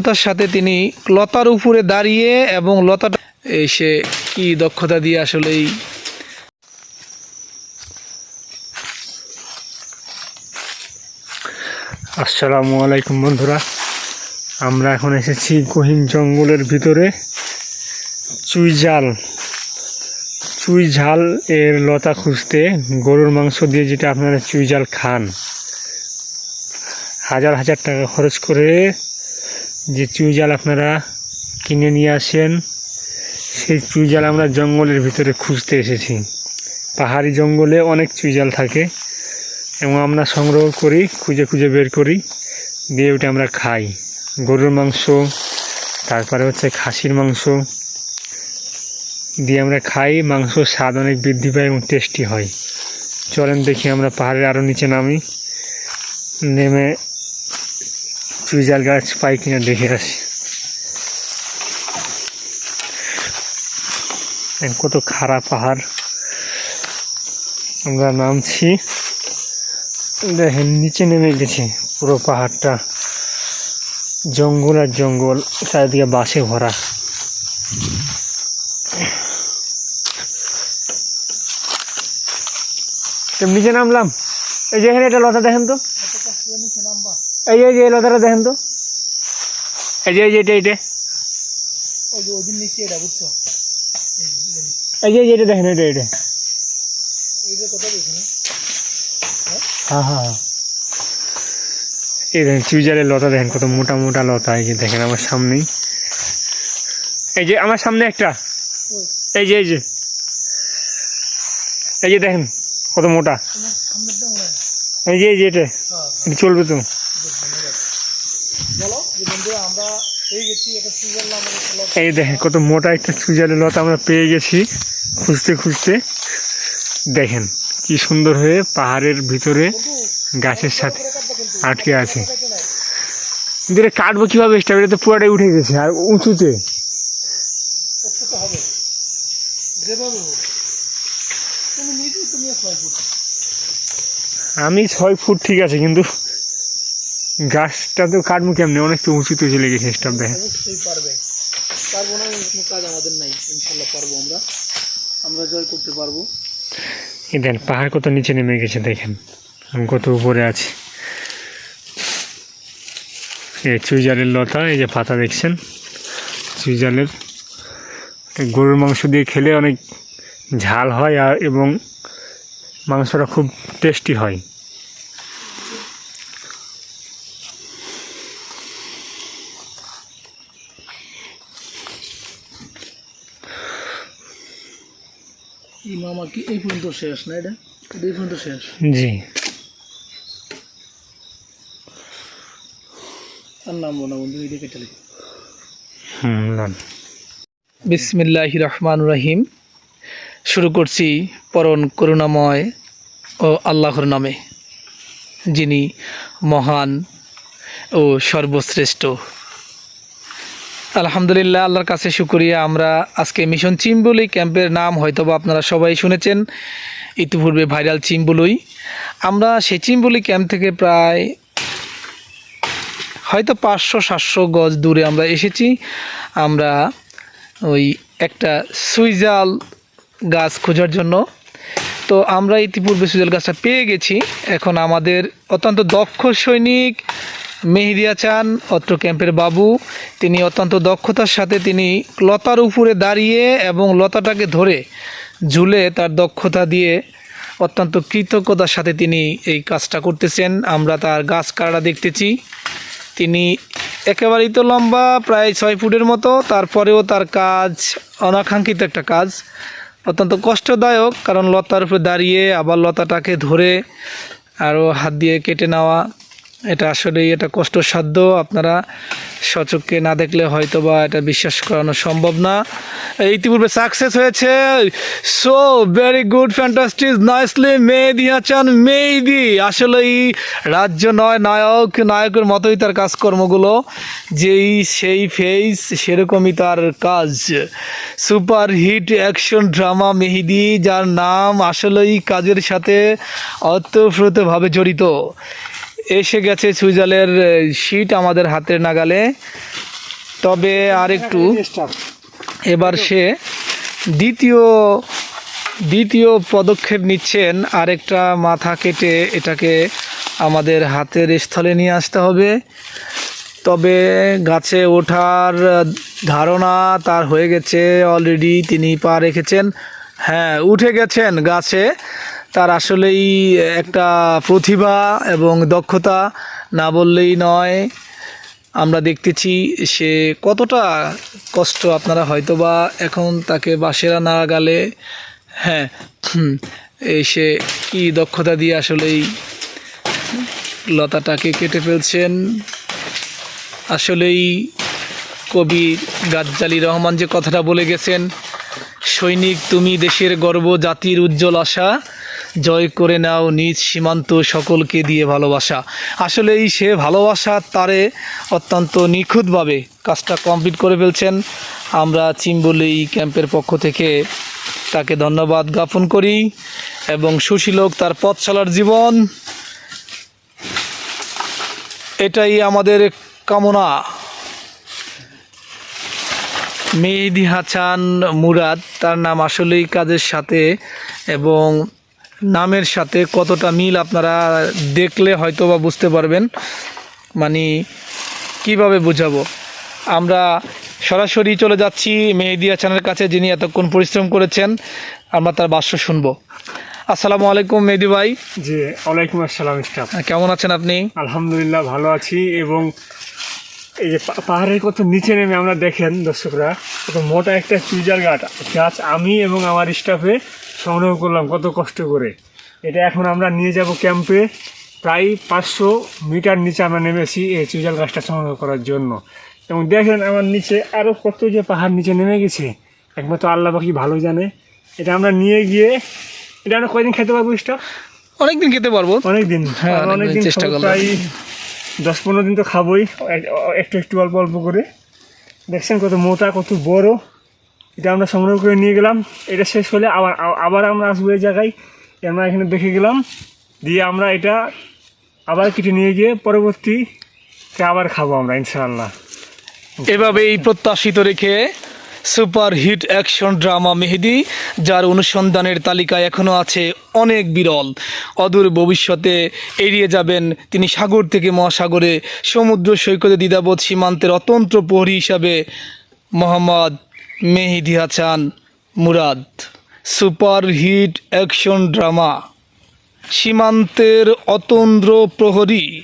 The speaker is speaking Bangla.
লতার সাথে তিনি লতার উপরে দাঁড়িয়ে এবং লতাটা এসে কি দক্ষতা দিয়ে আসলেই আসসালামু আলাইকুম বন্ধুরা। আমরা এখন এসেছি গহীন জঙ্গলের ভিতরে। চুই জাল চুই ঝাল এর লতা খুঁজতে গরুর মাংস দিয়ে যেটা আপনারা চুই জাল খান, হাজার হাজার টাকা খরচ করে যে চুই জাল আপনারা কিনে নিয়ে আসেন, সেই চুই জাল আমরা জঙ্গলের ভিতরে খুঁজতে এসেছি। পাহাড়ি জঙ্গলে অনেক চুই জাল থাকে এবং আমরা সংগ্রহ করি, খুঁজে খুঁজে বের করি, দিয়ে ওটা আমরা খাই। গরুর মাংস, তারপরে হচ্ছে খাসির মাংস, দিয়ে আমরা খাই। মাংস স্বাদ অনেক বৃদ্ধি পায় এবং টেস্টি হয়। চলেন দেখি আমরা পাহাড়ের আরও নিচে নামি, নেমে চুইজাল গাছ পাই কিনা দেখে আসি। কত খারাপ পাহাড়। আমরা নামছি। দেখেন নিচে নেমে গেছি পুরো পাহাড়টা। জঙ্গল আর জঙ্গল, চারিদিকে বাসে ভরা। নিচে নামলাম। এই যেখানে এটা লতা দেখেন তো? এই যে এই লতাটা দেখেন তো এই যে এই যে এটা এটা এই যে এই যে এটা দেখেন এটা এটা হ্যাঁ হ্যাঁ হ্যাঁ। এই দেখেন চুইজারের লতা দেখেন কত মোটা মোটা লতা এই যে দেখেন আমার সামনেই এই যে আমার সামনে একটা এই যে এই যে এই যে দেখেন কত মোটা এই যে এই যে এটা চলবে তো এই দেখেন, কত মোটা একটা চুইজারের লতা আমরা পেয়ে গেছি খুঁজতে খুঁজতে। দেখেন, কি সুন্দর হয়ে পাহাড়ের ভিতরে গাছের সাথে আটকে আছে। এটা কাটবো কীভাবে? স্টাফ এটা তো পুরাটাই উঠে গেছে, আর উঁচুতে। আমি ছয় ফুট ঠিক আছে, কিন্তু গাছটা তো কাটবো কেমনি? অনেক তো উঁচুতে চলে গেছে স্টাফ অবশ্যই পারবে। পারব না কাজ আমাদের নাই। ইনশাল্লাহ পারব আমরা। আমরা জয় করতে পারব। এই দেখেন পাহাড় কত নিচে নেমে গেছে দেখেন। আমি কত উপরে আছি। এই চুইজালের লতা এই যে পাতা দেখছেন? চুইজালের গরুর মাংস দিয়ে খেলে অনেক ঝাল হয় আর এবং মাংসটা খুব টেস্টি হয়। এই মামা কি এই পর্যন্ত শেষ না এটা? এটা এই পর্যন্ত শেষ? জি। আর নামবো না বন্ধু এই কেটে লিখি বিসমিল্লাহ রহমান রহিম। শুরু করছি পরণ করুণাময় ও আল্লাহর নামে যিনি মহান ও সর্বশ্রেষ্ঠ। আলহামদুলিল্লাহ, আল্লাহর কাছে শুকরিয়া। আমরা আজকে মিশন চিম্বুলি ক্যাম্পের নাম হয়তোবা আপনারা সবাই শুনেছেন। ইতিপূর্বে ভাইরাল চিম্বুলুই। আমরা সেই চিম্বুলি ক্যাম্প থেকে প্রায় হয়তো পাঁচশো, সাতশো গজ দূরে আমরা এসেছি। আমরা ওই একটা সুইজাল গাছ খোঁজার জন্য। তো আমরা ইতিপূর্বে সুইজাল গাছটা পেয়ে গেছি। এখন আমাদের অত্যন্ত দক্ষ সৈনিক মেহেদিয়া চান, অত্র ক্যাম্পের বাবু। তিনি অত্যন্ত দক্ষতার সাথে তিনি লতার উপরে দাঁড়িয়ে এবং লতাটাকে ধরে ঝুলে তার দক্ষতা দিয়ে অত্যন্ত কৃতজ্ঞতার সাথে তিনি এই কাজটা করতেছেন। আমরা তার গাছ কাটা দেখতেছি। তিনি একেবারেই তো লম্বা, প্রায় ছয় ফুটের মতো। তারপরেও তার কাজ অনাকাঙ্ক্ষিত একটা কাজ। অত্যন্ত কষ্টদায়ক, কারণ লতার উপরে দাঁড়িয়ে আবার লতাটাকে ধরে আরও হাত দিয়ে কেটে নেওয়া এটা আসলেই এটা কষ্টসাধ্য। আপনারা সচক্ষে না দেখলে হয়তো বা এটা বিশ্বাস করানো সম্ভব না। ইতিপূর্বে সাকসেস হয়েছে। So very good fantastic nicely Mehedi Hasan Mehedi আসলেই রাজ্য নয়, নায়ক, নায়কের মতোই তার কাজকর্মগুলো। যেই সেই ফেস সেরকমই তার কাজ। Super hit action drama Mehedi যার নাম আসলেই কাজের সাথে অতপ্রতভাবে জড়িত। এসে গেছে সুইজালের শীট আমাদের হাতের নাগালে। তবে আর একটু এবার সে দ্বিতীয় দ্বিতীয় পদক্ষেপ নিচ্ছেন। আরেকটা মাথা কেটে এটাকে আমাদের হাতের স্থলে নিয়ে আসতে হবে। তবে গাছে ওঠার ধারণা তার হয়ে গেছে, অলরেডি তিনি পা রেখেছেন। হ্যাঁ উঠে গেছেন গাছে। তার আসলেই একটা প্রতিভা এবং দক্ষতা না বললেই নয়। আমরা দেখতেছি সে কতটা কষ্ট আপনারা হয়তো বা এখন তাকে বাসেরা না গালে হ্যাঁ এই সে কি দক্ষতা দিয়ে আসলেই লতাটাকে কেটে ফেলছেন। আসলেই কবি গাজ্জালি রহমান যে কথাটা বলে গেছেন, সৈনিক, তুমি দেশের গর্ব, জাতির উজ্জ্বল আশা। জয় করে নাও নিজ সীমান্ত সকলকে দিয়ে ভালোবাসা। আসলেই সে ভালোবাসা তারে অত্যন্ত নিখুঁতভাবে কাজটা কমপ্লিট করে ফেলছেন। আমরা চিম্বলি ক্যাম্পের পক্ষ থেকে তাকে ধন্যবাদ জ্ঞাপন করি এবং সুশীলক তার পথ চলার জীবন। এটাই আমাদের কামনা। মেহেদি হাসান মুরাদ, তার নাম আসলেই কাজের সাথে এবং নামের সাথে কতটা মিল আপনারা দেখলে হয়তো বা বুঝতে পারবেন। মানে কীভাবে বোঝাবো? আমরা সরাসরি চলে যাচ্ছি মেহেদি হাসানের কাছে যিনি এতক্ষণ পরিশ্রম করেছেন। আমরা তার বাস্য শুনব। আসসালামু আলাইকুম মেহেদি ভাই। জি ওয়ালাইকুম আসসালাম স্টাফ। কেমন আছেন আপনি? আলহামদুলিল্লাহ ভালো আছি এবং এই যে পাহাড়ের কত নিচে নেমে আমরা দেখেন দর্শকরা কত মোটা একটা চুইজার গাছ গাছ আমি এবং আমার স্টাফে সংগ্রহ করলাম কত কষ্ট করে। এটা এখন আমরা নিয়ে যাব ক্যাম্পে। প্রায় পাঁচশো মিটার নিচে আমরা নেমেছি এই চুইজাল গাছটা সংগ্রহ করার জন্য। এবং দেখেন আমার নিচে আরও কত যে পাহাড় নিচে নেমে গেছে। একমাত্র আল্লাহ পাখি ভালো জানে। এটা আমরা নিয়ে গিয়ে এটা আমরা কয়দিন খেতে পারব স্টাফ অনেকদিন খেতে পারব। অনেকদিন। হ্যাঁ, অনেকদিন চেষ্টা প্রায় দশ পনেরো দিন তো খাবোই। একটু একটু অল্প অল্প করে। দেখছেন কত মোটা কত বড়। এটা আমরা সংগ্রহ করে নিয়ে গেলাম। এটা শেষ হলে আবার আবার আমরা আসব এই জায়গায়। আমরা এখানে দেখে গেলাম। দিয়ে আমরা এটা আবার কেটে নিয়ে গিয়ে পরবর্তীতে আবার খাব আমরা, ইনশাআল্লাহ। এই প্রত্যাশিত রেখে super hit action drama Mehedi, যার অনুসন্ধানের তালিকা এখনও আছে অনেক বিরল। অদূর ভবিষ্যতে এড়িয়ে যাবেন তিনি সাগর থেকে মহাসাগরে, সমুদ্র সৈকতে দ্বিধাবোধ সীমান্তের অতন্ত্র প্রহরী হিসাবে Mohammad Mehedi Hasan Murad. Super hit action drama. সীমান্তের অতন্দ্র প্রহরী।